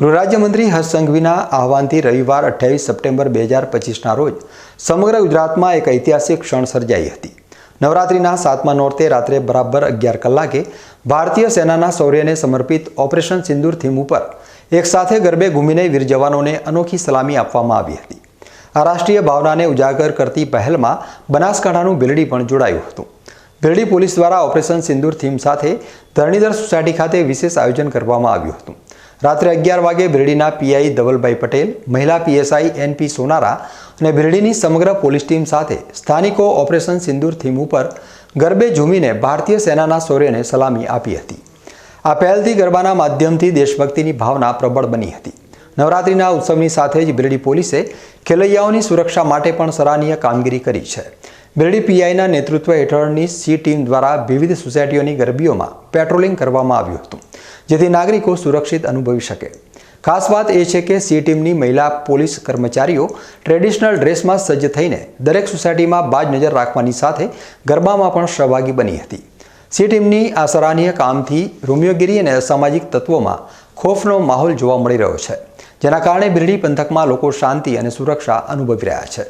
ગૃહ રાજ્યમંત્રી હર્ષ સંઘવીના આહવાનથી રવિવાર અઠ્યાવીસ સપ્ટેમ્બર બે હજાર પચીસના રોજ સમગ્ર ગુજરાતમાં એક ઐતિહાસિક ક્ષણ સર્જાઈ હતી. નવરાત્રિના સાતમા નોરતે રાત્રે બરાબર અગિયાર કલાકે ભારતીય સેનાના શૌર્યને સમર્પિત ઓપરેશન સિંદૂર થીમ ઉપર એક સાથે ગરબે ઘૂમીને વીર જવાનોને અનોખી સલામી આપવામાં આવી હતી. આ રાષ્ટ્રીય ભાવનાને ઉજાગર કરતી પહેલમાં બનાસકાંઠાનું બિલડી પણ જોડાયું હતું. બિરડી પોલીસ દ્વારા ઓપરેશન સિંદૂર થીમ સાથે ધરણીધર સોસાયટી ખાતે વિશેષ આયોજન કરવામાં આવ્યું હતું. રાત્રે અગિયાર વાગે બિરડીના પીઆઈ ધવલભાઈ પટેલ, મહિલા પીએસઆઈ એનપી સોનારા અને બિરડીની સમગ્ર પોલીસ ટીમ સાથે સ્થાનિકો ઓપરેશન સિંદૂર થીમ ઉપર ગરબે ઝૂમીને ભારતીય સેનાના શૌર્યને સલામી આપી હતી. આ પહેલથી ગરબાના માધ્યમથી દેશભક્તિની ભાવના પ્રબળ બની હતી. નવરાત્રિના ઉત્સવની સાથે જ બિરડી પોલીસે ખેલૈયાઓની સુરક્ષા માટે પણ સરાહનીય કામગીરી કરી છે. બિરડી પીઆઈના નેતૃત્વ હેઠળની સી ટીમ દ્વારા વિવિધ સોસાયટીઓની ગરબીઓમાં પેટ્રોલિંગ કરવામાં આવ્યું હતું, જેથી નાગરિકો સુરક્ષિત અનુભવી શકે. ખાસ વાત એ છે કે સી ટીમની મહિલા પોલીસ કર્મચારીઓ ટ્રેડિશનલ ડ્રેસમાં સજ્જ થઈને દરેક સોસાયટીમાં બાજ નજર રાખવાની સાથે ગરબામાં પણ સહભાગી બની હતી. સી ટીમની આ સરાહનીય કામથી રોમિયોગીરી અને અસામાજિક તત્વોમાં ખોફનો માહોલ જોવા મળી રહ્યો છે, જેના કારણે બિરડી પંથકમાં લોકો શાંતિ અને સુરક્ષા અનુભવી રહ્યા છે.